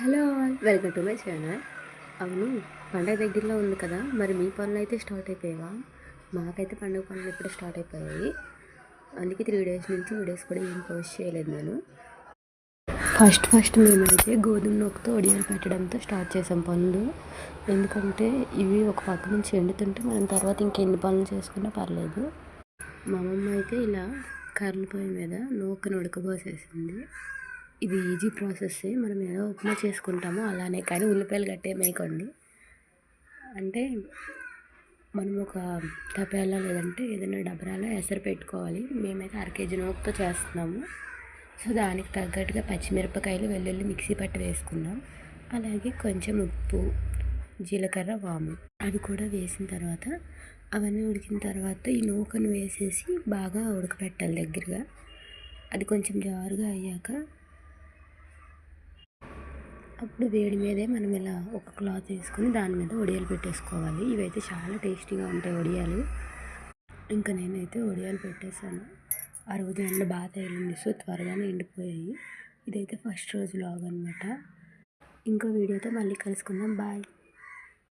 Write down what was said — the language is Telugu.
Hello all. Welcome to my channel. అవును పండగ దగ్గరలో ఉంది కదా మరి మీ పనులు అయితే స్టార్ట్ అయిపోయావా? మాకైతే పండుగ పనులు ఇప్పుడే స్టార్ట్ అయిపోయాయి. అందుకే త్రీ డేస్ నుంచి వీడియోస్ కూడా ఏం పోస్ట్ చేయలేదు నేను. ఫస్ట్ ఫస్ట్ మేమైతే గోధుమ నూకతో ఒడియాలు పెట్టడంతో స్టార్ట్ చేసాం పనులు. ఎందుకంటే ఇవి ఒక పక్క నుంచి ఎండుతుంటే మనం తర్వాత ఇంకెన్ని పనులు చేసుకున్నా పర్లేదు. మా అమ్మమ్మ అయితే ఇలా కర్రల పొయ్యి మీద నూకను ఉడకబోసేసింది. ఇది ఈజీ ప్రాసెస్ మనం ఎలా ఉప్మా చేసుకుంటామో అలానే. కానీ ఉల్లిపాయలు గట్టే మేయకండి. అంటే మనం ఒక తపేలా లేదంటే ఏదైనా డబరాలో ఎసరు పెట్టుకోవాలి. మేమైతే అర కేజీ చేస్తున్నాము. సో దానికి తగ్గట్టుగా పచ్చిమిరపకాయలు వెల్లుల్లి మిక్సీ పట్టు వేసుకుందాం అలాగే కొంచెం ఉప్పు జీలకర్ర వాము అది కూడా వేసిన తర్వాత అవన్నీ ఉడికిన తర్వాత ఈ నూకను వేసేసి బాగా ఉడకపెట్టాలి దగ్గరగా. అది కొంచెం జారుగా అయ్యాక అప్పుడు వేడి మీదే మనం ఇలా ఒక క్లాత్ వేసుకొని దాని మీద వడియాలు పెట్టేసుకోవాలి. ఇవైతే చాలా టేస్టీగా ఉంటాయి వడియాలు ఇంకా నేనైతే వడియాలు పెట్టేశాను. ఆ రోజు ఎండ బాగా తగిలింది సో త్వరగానే ఎండిపోయాయి. ఇదైతే ఫస్ట్ రోజు లాగ్ అనమాట ఇంకో వీడియోతో మళ్ళీ కలుసుకుందాం. బాయ్.